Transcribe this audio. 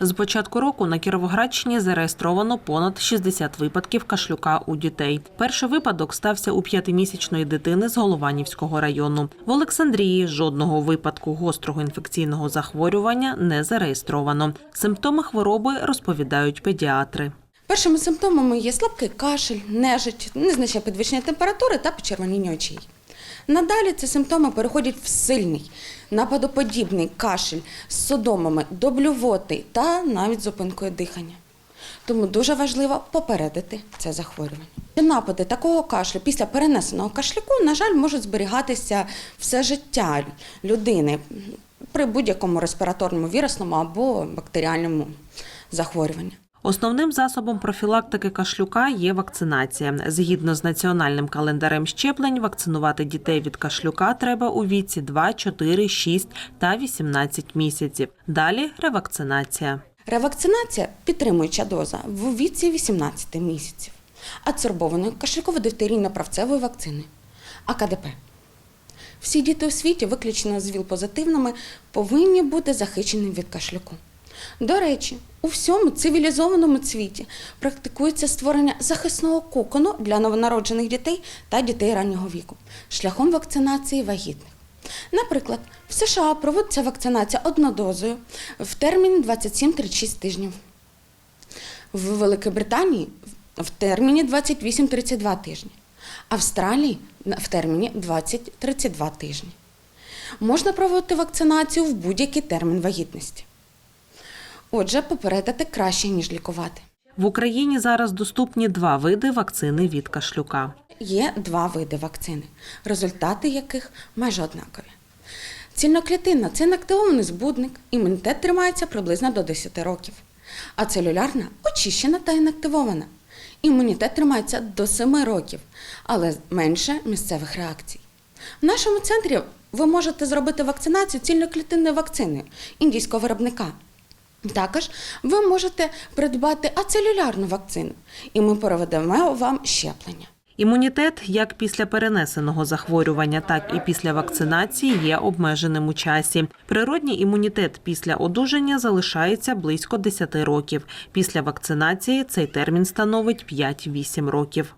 З початку року на Кіровоградщині зареєстровано понад 60 випадків кашлюка у дітей. Перший випадок стався у п'ятимісячної дитини з Голованівського району. В Олександрії жодного випадку гострого інфекційного захворювання не зареєстровано. Симптоми хвороби розповідають педіатри. Першими симптомами є слабкий кашель, нежить, незначне підвищення температури та почервоніння очей. Надалі ці симптоми переходять в сильний, нападоподібний кашель з судомами до блювоти та навіть зупинкою дихання. Тому дуже важливо попередити це захворювання. Напади такого кашлю після перенесеного кашлюку, на жаль, можуть зберігатися все життя людини при будь-якому респіраторному вірусному або бактеріальному захворюванні. Основним засобом профілактики кашлюка є вакцинація. Згідно з національним календарем щеплень, вакцинувати дітей від кашлюка треба у віці 2, 4, 6 та 18 місяців. Далі ревакцинація. Ревакцинація підтримуюча доза в віці 18 місяців, ацербованої кашлюково-дифтерійно-правцевої вакцини АКДП. Всі діти у світі, виключно з ВІЛ-позитивними, повинні бути захищені від кашлюку. До речі, у всьому цивілізованому світі практикується створення захисного кокону для новонароджених дітей та дітей раннього віку шляхом вакцинації вагітних. Наприклад, в США проводиться вакцинація однодозою в термін 27-36 тижнів. В Великобританії в терміні 28-32 тижні, Австралії в терміні 20-32 тижні. Можна проводити вакцинацію в будь-який термін вагітності. Отже, попередити краще, ніж лікувати. В Україні зараз доступні два види вакцини від кашлюка. Є два види вакцини, результати яких майже однакові. Цільноклітинна це інактивований збудник, імунітет тримається приблизно до 10 років. А целюлярна очищена та інактивована. Імунітет тримається до 7 років, але менше місцевих реакцій. В нашому центрі ви можете зробити вакцинацію цільноклітинною вакциною індійського виробника. Також ви можете придбати ацелюлярну вакцину, і ми проведемо вам щеплення. Імунітет як після перенесеного захворювання, так і після вакцинації є обмеженим у часі. Природній імунітет після одужання залишається близько 10 років. Після вакцинації цей термін становить 5-8 років.